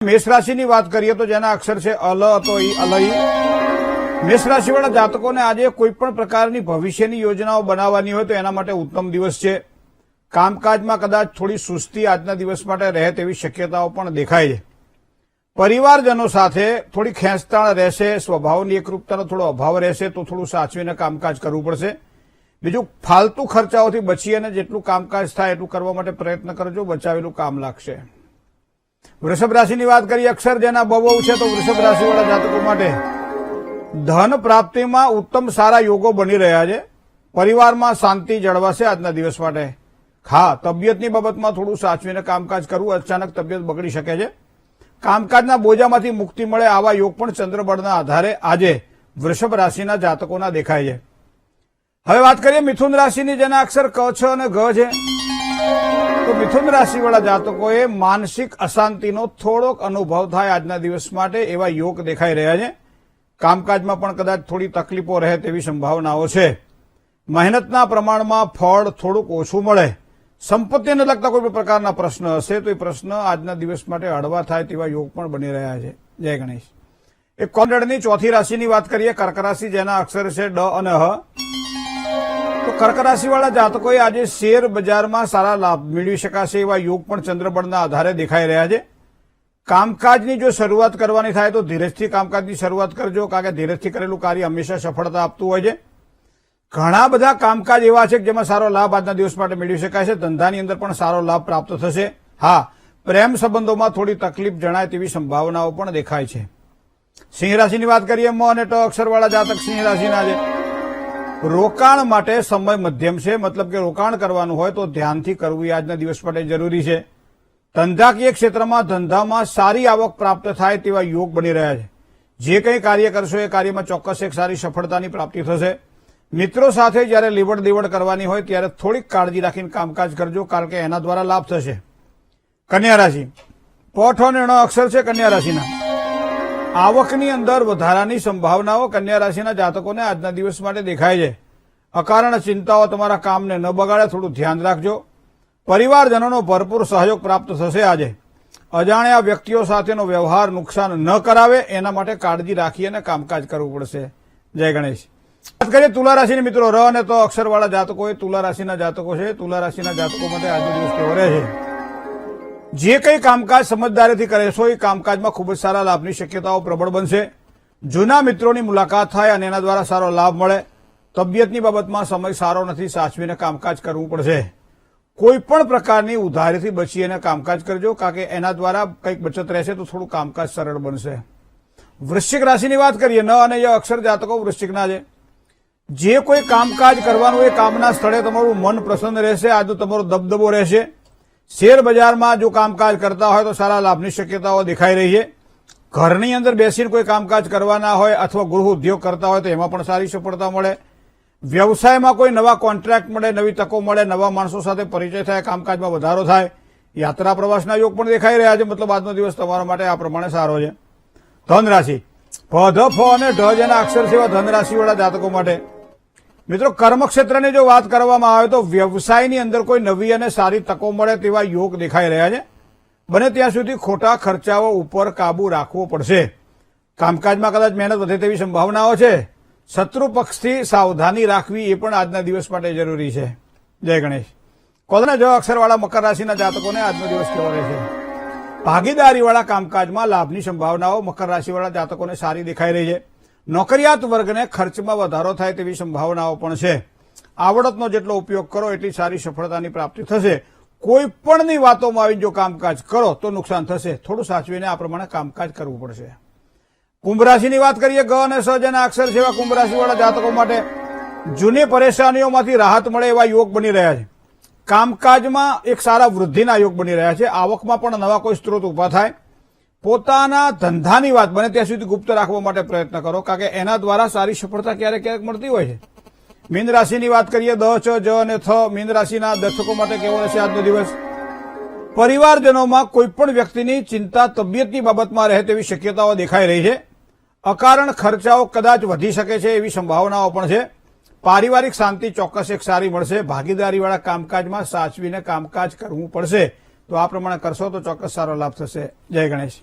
મેષ રાશિની વાત કરીએ તો જેના અક્ષર છે અલ, તો અલઈ મેષ રાશિવાળા જાતકોને આજે કોઈ પણ પ્રકારની ભવિષ્યની યોજનાઓ બનાવવાની હોય તો એના માટે ઉત્તમ દિવસ છે. કામકાજમાં કદાચ થોડી સુસ્તી આજના દિવસ માટે રહે તેવી શક્યતાઓ પણ દેખાય છે. પરિવારજનો સાથે થોડી ખેંચતાણ રહેશે, સ્વભાવની એકરૂપતાનો થોડો અભાવ રહેશે, તો થોડું સાચવીને કામકાજ કરવું પડશે. બીજું, ફાલતુ ખર્ચાઓથી બચી અને જેટલું કામકાજ થાય એટલું કરવા માટે પ્રયત્ન કરજો, બચાવેલું કામ લાગશે. વૃષભ રાશિની વાત કરીએ, અક્ષર જેના બહુ છે, તો વૃષભ રાશિવાળા જાતકો માટે ધન પ્રાપ્તિમાં ઉત્તમ સારા યોગો બની રહ્યા છે. પરિવારમાં શાંતિ જળવાશે આજના દિવસ માટે. હા, તબિયતની બાબતમાં થોડું સાચવીને કામકાજ કરવું અચાનક તબિયત બગડી શકે છે. કામકાજના બોજામાંથી મુક્તિ મળે આવા યોગ પણ ચંદ્રબળના આધારે આજે વૃષભ રાશિના જાતકોના દેખાય છે. હવે વાત કરીએ, મિથુન રાશિની, જેના અક્ષર ક, છ અને ઘ છે. તો મિથુન રાશિવાળા જાતકોએ માનસિક અશાંતિનો થોડોક અનુભવ થાય આજના દિવસ માટે એવા યોગ દેખાઈ રહ્યા છે. કામકાજમાં પણ કદાચ થોડી તકલીફો રહે તેવી સંભાવનાઓ છે. મહેનતના પ્રમાણમાં ફળ થોડુંક ઓછું મળે. સંપત્તિને લગતા કોઈ પ્રકારના પ્રશ્ન હશે તો એ પ્રશ્ન આજના દિવસ માટે હળવા થાય તેવા યોગ પણ બની રહ્યા છે. જય ગણેશ. એક કોન્ડળની ચોથી રાશિની વાત કરીએ. કર્ક રાશિ જેના અક્ષર છે ડ અને હ. તો કર્ક રાશિવાળા જાતકોએ આજે શેર બજારમાં સારા લાભ મેળવી શકાશે એવા યોગ પણ ચંદ્રબળના આધારે દેખાઈ રહ્યા છે. કામકાજની જો શરૂઆત કરવાની થાય તો ધીરજથી કામકાજની શરૂઆત કરજો, કારણ કે ધીરજથી કરેલું કાર્ય હંમેશા સફળતા આપતું હોય છે. ઘણા બધા કામકાજ એવા છે કે જેમાં સારો લાભ આજના દિવસ માટે મેળવી શકાય છે. ધંધાની અંદર પણ સારો લાભ પ્રાપ્ત થશે. હા, પ્રેમ સંબંધોમાં થોડી તકલીફ જણાય તેવી સંભાવનાઓ પણ દેખાય છે. સિંહ રાશિની વાત કરીએ મ અને ટ અક્ષરવાળા જાતક સિંહ રાશિના છે. રોકાણ માટે સમય મધ્યમ છે. મતલબ કે રોકાણ કરવાનું હોય તો ધ્યાનથી કરવું આજના દિવસ માટે જરૂરી છે. ધંધાકીય ક્ષેત્રમાં ધંધામાં સારી આવક પ્રાપ્ત થાય તેવા યોગ બની રહ્યા છે. જે કંઈ કાર્ય કરશો એ કાર્યમાં ચોક્કસ એક સારી સફળતાની પ્રાપ્તિ થશે. મિત્રો સાથે જ્યારે લીવડ દેવડ કરવાની હોય ત્યારે થોડીક કાળજી રાખીને કામકાજ કરજો, કારણ કે એના દ્વારા લાભ થશે. કન્યા રાશિ. પોઠો નિર્ણય અક્ષર છે કન્યા રાશિના. આવકની અંદર વધારાની સંભાવનાઓ કન્યા રાશિના જાતકોને આજના દિવસ માટે દેખાય છે. અકારણ ચિંતાઓ તમારા કામને ન બગાડે, થોડું ધ્યાન રાખજો. પરિવારજનોનો ભરપૂર સહયોગ પ્રાપ્ત થશે આજે. અજાણ્યા વ્યક્તિઓ સાથેનો વ્યવહાર નુકસાન ન કરાવે, એના માટે કાળજી રાખી અને કામકાજ કરવું પડશે. જય ગણેશ. વાત કરીએ તુલા રાશિની મિત્રો, ર અને તો અક્ષરવાળા જાતકો એ તુલા રાશિના જાતકો છે. તુલા રાશિના જાતકો માટે આજનો દિવસ કેવો રહે છે જે કંઈ કામકાજ સમજદારીથી કરેશો એ કામકાજમાં ખૂબ જ સારા લાભની શક્યતાઓ પ્રબળ બનશે. જૂના મિત્રોની મુલાકાત થાય અને એના દ્વારા સારો લાભ મળે, તબિયતની બાબતમાં સમય સારો નથી, સાચવીને કામકાજ કરવું પડશે. કોઈ પણ પ્રકારની ઉધારીથી બચી અને કામકાજ કરજો, કારણ કે એના દ્વારા કંઈક બચત રહેશે તો થોડું કામકાજ સરળ બનશે. વૃશ્ચિક રાશિની વાત કરીએ, ન અને ય અક્ષર જાતકો વૃશ્ચિકના છે. જે કોઈ કામકાજ કરવાનું એ કામના સ્થળે તમારું મન પ્રસન્ન રહેશે આજે તમારો દબદબો રહેશે. શેર બજારમાં જો કામકાજ કરતા હોય તો સારા લાભની શક્યતાઓ દેખાઈ રહી છે. ઘરની અંદર બેસીને કોઈ કામકાજ કરવાના હોય અથવા ગૃહ ઉદ્યોગ કરતા હોય તો એમાં પણ સારી સફળતા મળે. વ્યવસાયમાં કોઈ નવા કોન્ટ્રાક્ટ મળે, નવી તકો મળે, નવા માણસો સાથે પરિચય થાય, કામકાજમાં વધારો થાય, યાત્રા પ્રવાસના યોગ પણ દેખાઈ રહ્યા છે. મતલબ આજનો દિવસ તમારા માટે આ પ્રમાણે સારો છે. ધન રાશિ પ ધ ફ અને ઢ જેના અક્ષર સેવા ધનરાશિવાળા ધન રાશિવાળા જાતકો માટે મિત્રો, કર્મક્ષેત્રની જો વાત કરવામાં આવે તો વ્યવસાયની અંદર કોઈ નવી અને સારી તકો મળે તેવા યોગ દેખાઈ રહ્યા છે. બને ત્યાં સુધી ખોટા ખર્ચાઓ ઉપર કાબુ રાખવો પડશે. કામકાજમાં કદાચ મહેનત વધે તેવી સંભાવનાઓ છે. શત્રુ પક્ષથી સાવધાની રાખવી એ પણ આજના દિવસ માટે જરૂરી છે. જય ગણેશ. કોદના જો અક્ષરવાળા મકર રાશિના જાતકોને આજનો દિવસ કેવો રહેશે? ભાગીદારીવાળા કામકાજમાં લાભની સંભાવનાઓ મકર રાશિવાળા જાતકોને સારી દેખાઈ રહી છે. નોકરિયાત વર્ગને ખર્ચમાં વધારો થાય તેવી સંભાવનાઓ પણ છે. આવડતનો જેટલો ઉપયોગ કરો, એટલી સારી સફળતાની પ્રાપ્તિ થશે. કોઈ પણની વાતોમાં આવી જો કામકાજ કરો, તો નુકસાન થશે. થોડું સાચવીને આ પ્રમાણે કામકાજ કરવું પડશે. કુંભ રાશિની વાત કરીએ, ગ અને સ અને અક્ષર છે એવા કુંભ રાશિવાળા જાતકો માટે જૂની પરેશાનીઓમાંથી રાહત મળે એવા યોગ બની રહ્યા છે. કામકાજમાં એક સારા વૃદ્ધિના યોગ બની રહ્યા છે. આવકમાં પણ નવા કોઈ સ્ત્રોત ઊભા થાય. પોતાના ધંધાની વાત બને ત્યાં સુધી ગુપ્ત રાખવા માટે પ્રયત્ન કરો, કારણ કે એના દ્વારા સારી સફળતા ક્યારેક ક્યારેક મળતી હોય છે. મીન રાશિની વાત કરીએ, દ, ચ, જ અને થ. મીન રાશિના દર્શકો માટે કેવો રહેશે આજનો દિવસ? પરિવારજનોમાં કોઈ પણ વ્યક્તિની ચિંતા, તબિયતની બાબતમાં રહે તેવી શક્યતાઓ દેખાઈ રહી છે. અકારણ ખર્ચાઓ કદાચ વધી શકે છે એવી સંભાવનાઓ પણ છે. પારિવારિક શાંતિ ચોક્કસ એક સારી મળશે. ભાગીદારીવાળા કામકાજમાં સાચવીને કામકાજ કરવું પડશે. તો આ પ્રમાણે કરશો તો ચોક્કસ સારો લાભ થશે. જય ગણેશ.